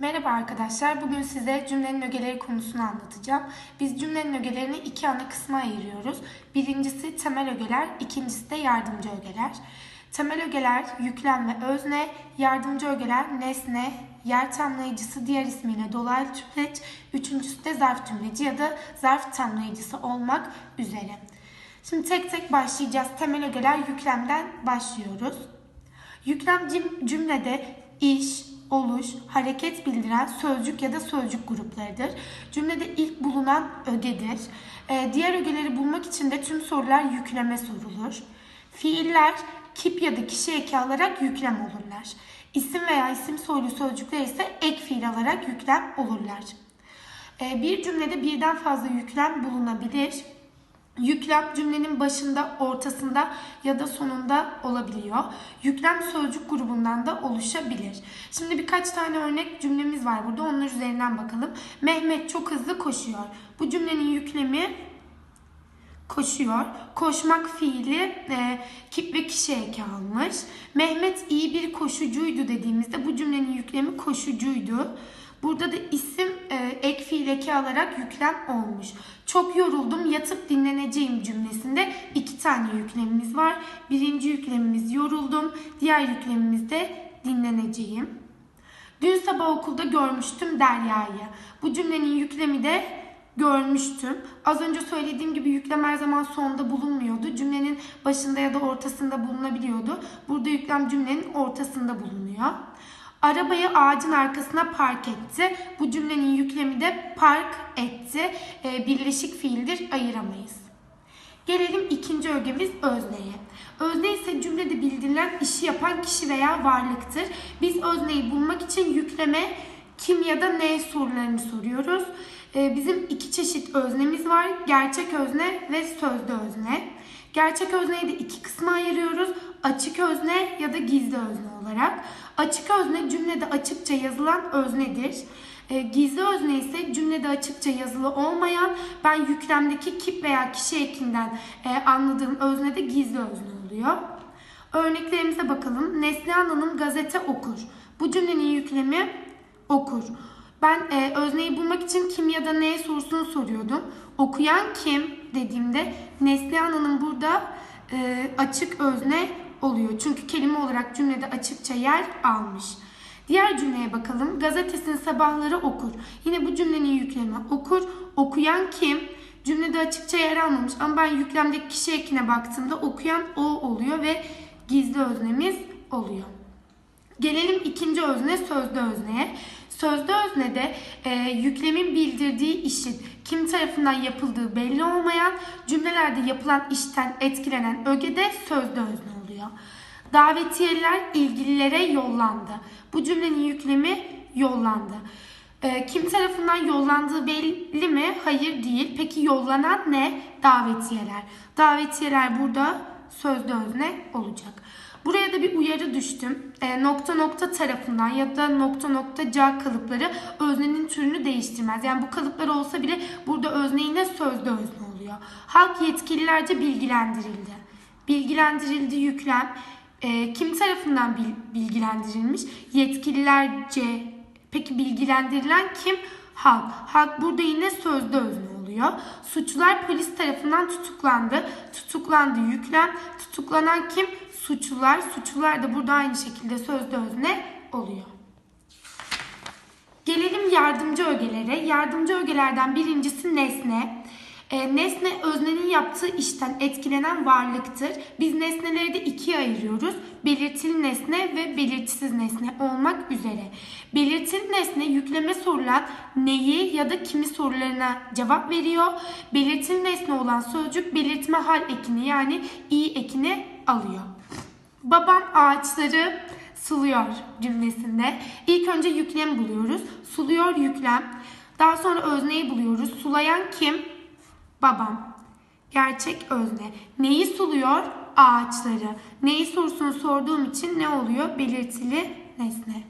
Merhaba arkadaşlar. Bugün size cümlenin ögeleri konusunu anlatacağım. Biz cümlenin ögelerini iki ana kısma ayırıyoruz. Birincisi temel ögeler, ikincisi de yardımcı ögeler. Temel ögeler yüklem ve özne, yardımcı ögeler nesne, yer tamlayıcısı diğer ismiyle dolaylı tümleç, üçüncüsü de zarf tümleci ya da zarf tamlayıcısı olmak üzere. Şimdi tek tek başlayacağız. Temel ögeler yüklemden başlıyoruz. Yüklem cümlede iş, oluş, hareket bildiren sözcük ya da sözcük gruplarıdır. Cümlede ilk bulunan ögedir. Ee, diğer ögeleri bulmak için de tüm sorular yükleme sorulur. Fiiller kip ya da kişi eki alarak yüklem olurlar. İsim veya isim soylu sözcükler ise ek fiil alarak yüklem olurlar. Ee, bir cümlede birden fazla yüklem bulunabilir. Yüklem cümlenin başında, ortasında ya da sonunda olabiliyor. Yüklem sözcük grubundan da oluşabilir. Şimdi birkaç tane örnek cümlemiz var burada. Onlar üzerinden bakalım. Mehmet çok hızlı koşuyor. Bu cümlenin yüklemi koşuyor. Koşmak fiili e, kip ve kişi eki almış. Mehmet iyi bir koşucuydu dediğimizde bu cümlenin yüklemi koşucuydu. Burada da isim e, ek fiil alarak yüklem olmuş. Çok yoruldum yatıp dinleneceğim cümlesinde iki tane yüklemimiz var. Birinci yüklemimiz yoruldum. Diğer yüklemimiz de dinleneceğim. Dün sabah okulda görmüştüm Derya'yı. Bu cümlenin yüklemi de görmüştüm. Az önce söylediğim gibi yüklem her zaman sonda bulunmuyordu. Cümlenin başında ya da ortasında bulunabiliyordu. Burada yüklem cümlenin ortasında bulunuyor. Arabayı ağacın arkasına park etti. Bu cümlenin yüklemi de park etti. Ee, birleşik fiildir ayıramayız. Gelelim ikinci ögemiz özneye. Özne ise cümlede bildirilen işi yapan kişi veya varlıktır. Biz özneyi bulmak için yükleme kim ya da ne sorularını soruyoruz. Ee, bizim iki çeşit öznemiz var. Gerçek özne ve sözde özne. Gerçek özneyi de iki kısma ayırıyoruz. Açık özne ya da gizli özne olarak. Açık özne cümlede açıkça yazılan öznedir. E, gizli özne ise cümlede açıkça yazılı olmayan ben yüklemdeki kip veya kişi ekinden e, anladığım özne de gizli özne oluyor. Örneklerimize bakalım. Neslihan Hanım gazete okur. Bu cümlenin yüklemi okur. Ben e, özneyi bulmak için kim ya da ne sorusunu soruyordum. Okuyan kim dediğimde Neslihan Hanım burada e, açık özne oluyor. Çünkü kelime olarak cümlede açıkça yer almış. Diğer cümleye bakalım. Gazetesini sabahları okur. Yine bu cümlenin yüklemi okur. Okuyan kim? Cümlede açıkça yer almamış ama ben yüklemdeki kişi ekine baktığımda okuyan o oluyor ve gizli öznemiz oluyor. Gelelim ikinci özne sözde özneye. Sözde öznede e, yüklemin bildirdiği işin kim tarafından yapıldığı belli olmayan cümlelerde yapılan işten etkilenen öge de sözde özne oluyor. Davetiyeler ilgililere yollandı. Bu cümlenin yüklemi yollandı. E, kim tarafından yollandığı belli mi? Hayır değil. Peki yollanan ne? Davetiyeler. Davetiyeler burada sözde özne olacak. Buraya da bir uyarı düştüm. E, nokta nokta tarafından ya da nokta nokta ca kalıpları öznenin türünü değiştirmez. Yani bu kalıplar olsa bile burada özne yine sözde özne oluyor. Halk yetkililerce bilgilendirildi. Bilgilendirildi yüklem. E, kim tarafından bil- bilgilendirilmiş? Yetkililerce. Peki bilgilendirilen kim? Halk. Halk burada yine sözde özne oluyor. Suçlular polis tarafından tutuklandı. Tutuklandı yüklem. Tutuklanan kim? Suçlular. Suçlular da burada aynı şekilde sözde özne oluyor. Gelelim yardımcı ögelere. Yardımcı ögelerden birincisi nesne. E, nesne öznenin yaptığı işten etkilenen varlıktır. Biz nesneleri de ikiye ayırıyoruz. Belirtili nesne ve belirtisiz nesne olmak üzere. Belirtili nesne yükleme sorulan neyi ya da kimi sorularına cevap veriyor. Belirtili nesne olan sözcük belirtme hal ekini yani i ekini alıyor. Babam ağaçları suluyor cümlesinde. İlk önce yüklem buluyoruz. Suluyor yüklem. Daha sonra özneyi buluyoruz. Sulayan kim? Babam. Gerçek özne. Neyi suluyor? Ağaçları. Neyi sorusunu sorduğum için ne oluyor? Belirtili nesne.